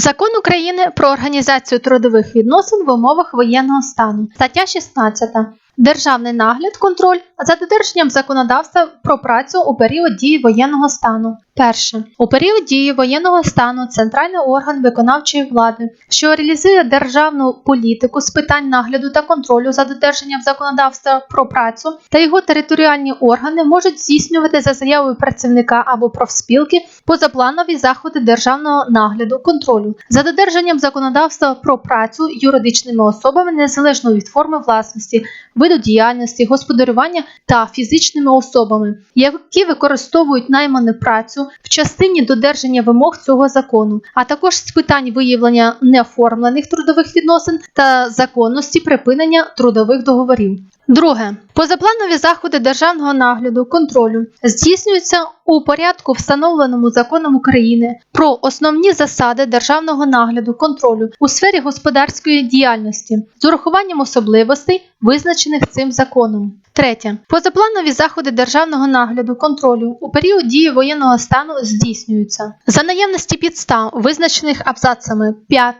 Закон України про організацію трудових відносин в умовах воєнного стану. Стаття 16. Державний нагляд, контроль за додержанням законодавства про працю у період дії воєнного стану. Перше. У період дії воєнного стану центральний орган виконавчої влади, що реалізує державну політику з питань нагляду та контролю за додержанням законодавства про працю та його територіальні органи можуть здійснювати за заявою працівника або профспілки позапланові заходи державного нагляду контролю за додержанням законодавства про працю юридичними особами незалежно від форми власності, виду діяльності, господарювання та фізичними особами, які використовують найману працю в частині додержання вимог цього закону, а також з питань виявлення неоформлених трудових відносин та законності припинення трудових договорів. Друге. Позапланові заходи державного нагляду контролю здійснюються у порядку, встановленому законом України про основні засади державного нагляду контролю у сфері господарської діяльності з урахуванням особливостей, визначених цим законом. Третє. Позапланові заходи державного нагляду контролю у період дії воєнного стану здійснюються за наявності підстав, визначених абзацами 5,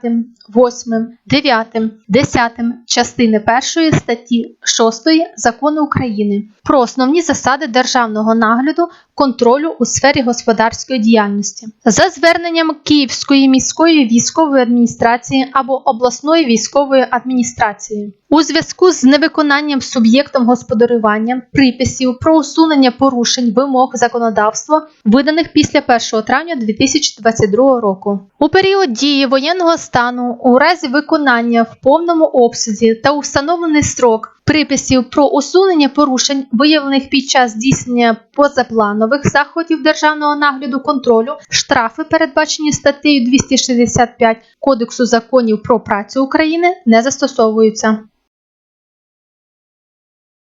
8, 9, 10 частини 1 статті 6 Закону України про основні засади державного нагляду контролю у сфері господарської діяльності за зверненням Київської міської військової адміністрації або обласної військової адміністрації. У зв'язку з невиконанням суб'єктом господарювання приписів про усунення порушень вимог законодавства, виданих після 1 травня 2022 року. У період дії воєнного стану, у разі виконання в повному обсязі та у встановлений строк приписів про усунення порушень, виявлених під час здійснення позапланових заходів державного нагляду контролю, штрафи, передбачені статтею 265 Кодексу законів про працю України, не застосовуються.